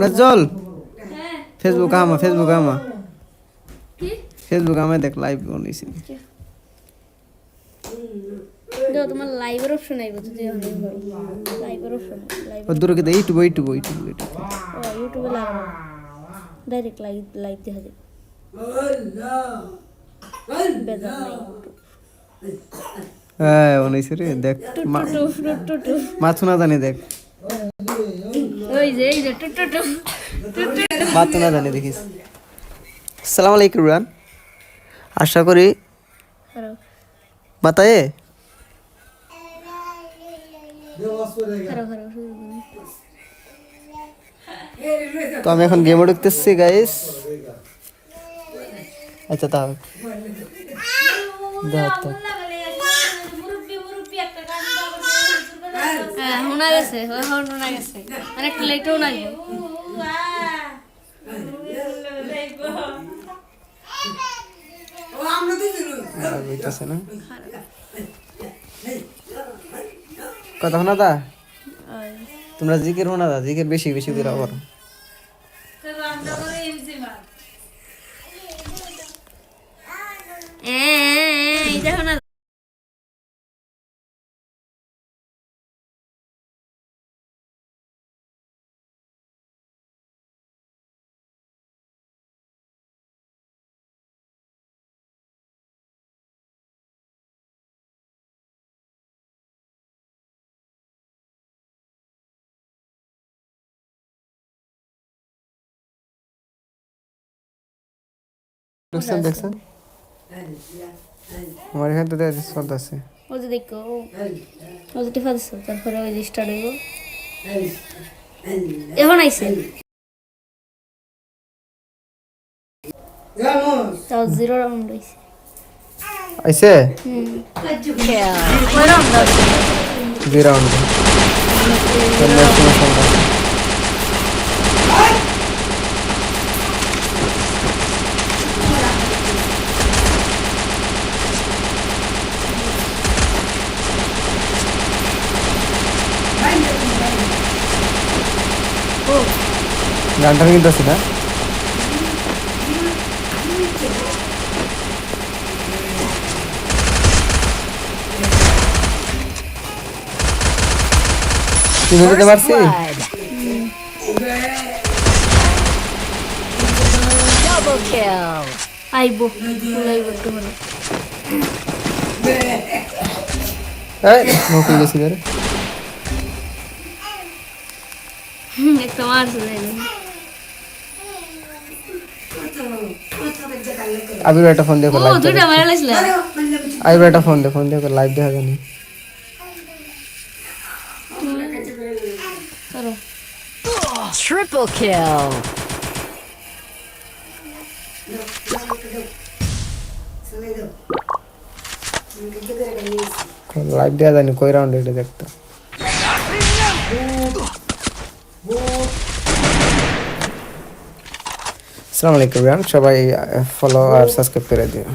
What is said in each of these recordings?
নাজল হ্যাঁ। ফেসবুক আমা ফেসবুক আমা। কি? ফেসবুক আমা দেখ লাইভ বানাইছি দেখো তোমার লাইভের অপশন আইব যদি লাইভের অপশন লাইভ দূরে কিন্তু ইউটিউব ইউটিউব ইউটিউব ইউটিউব ইউটিউবে লাগাবো ডাইরেক্ট লাইভ লাইভ দেখা যাবে। হ্যাঁ রে দেখ মা- টু টু টু টু মাথু না জানি দেখ। ওই যে এই যে টু টু টু। মাথু না জানি দেখিস। আসসালামু আলাইকুম রান আশা করি মাতায়ে? তো আমি এখন গেমে ঢুকতেছি গাইস আচ্ছা তাও দেখ তো হ্যাঁ শোনা গেছে এখন শোনা গেছে অনেক লেটেও নাই। না কথা শোনা দা তোমরা জিকের শোনা দা জিকের বেশি বেশি করে করো। দেখছেন দেখছেন আমার এখান থেকে চলতেছে ও যে দেখো ও যে টিফা দিছো তারপরে ওই যে স্টার্ট হইব এখন আইছে তাও জিরো রাউন্ড হইছে আইছে কয় রাউন্ড আছে দুই রাউন্ড গানটা কিন্তু আছে না চিনে দিতে আবির একটা ফোন দেখো লাইভ দুইটা মারা লাইছিল আবির একটা ফোন দেখো ফোন দেখো লাইভ দেখা জানি Triple kill. লাইভ দেখা জানি কই রাউন্ড এটা দেখতো? আসসালামু আলাইকুম রিয়ান সবাই ফলো আর সাবস্ক্রাইব করে দিও।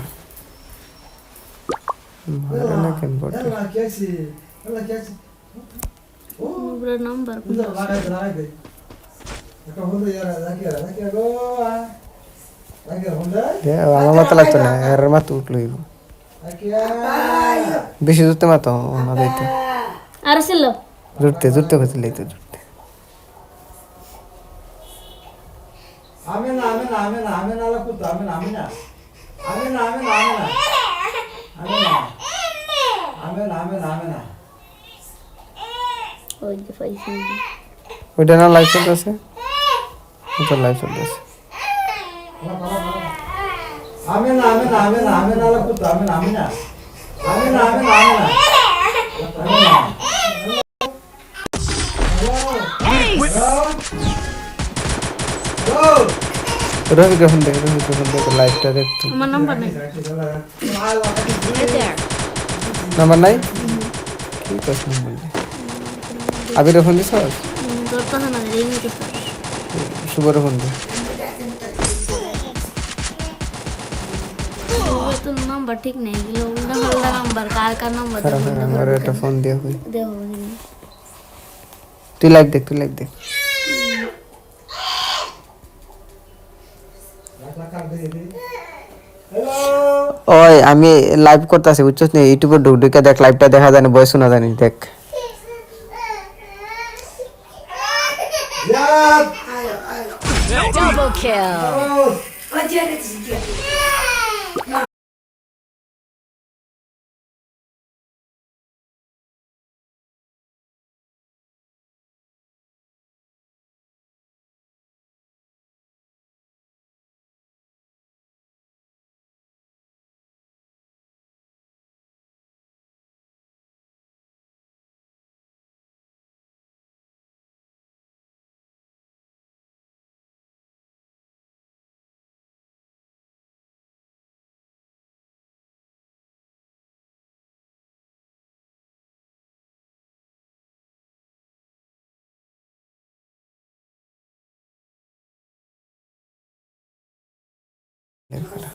না আমার মাথা লাগতো না এর মাথা উঠল বেশি জুতে মাথা না দিতে আর ছিল? জুটতে জুটতে হয়েছিল তো জুটতে Amina, amina, amina, amina la puta, amina, amina. Amina, amina, amina. Amina. Amina, amina, amina. ওই যে পাইছি ওইটা না লাইভ চলতেছে ওটা লাইভ চলতেছে Amina, amina, amina, amina la puta, amina, amina. Amina, amina, amina. Amina. Go! Rabi কখন দেখে রবি কখন দেখে লাইভটা দেখতো আমার নাম্বার নাই Right there. নাম্বার নাই কি কস নাম্বার আবির ফোন দিছ দরকার না রিং করতে শুভর ফোন দে ওই তো নাম্বার ঠিক নেই এগুলো উল্টা পাল্টা নাম্বার কার কার নাম্বার খারাপ আমার একটা ফোন দিয়ে হই দেখো তুই লাইভ দেখ তুই লাইভ দেখ ওই আমি লাইভ করতেছি বুঝছিস না? ইউটিউবে ঢুক ঢুকে দেখ লাইভটা দেখা জানি বয়স শোনা জানি দেখ। Double kill. だから。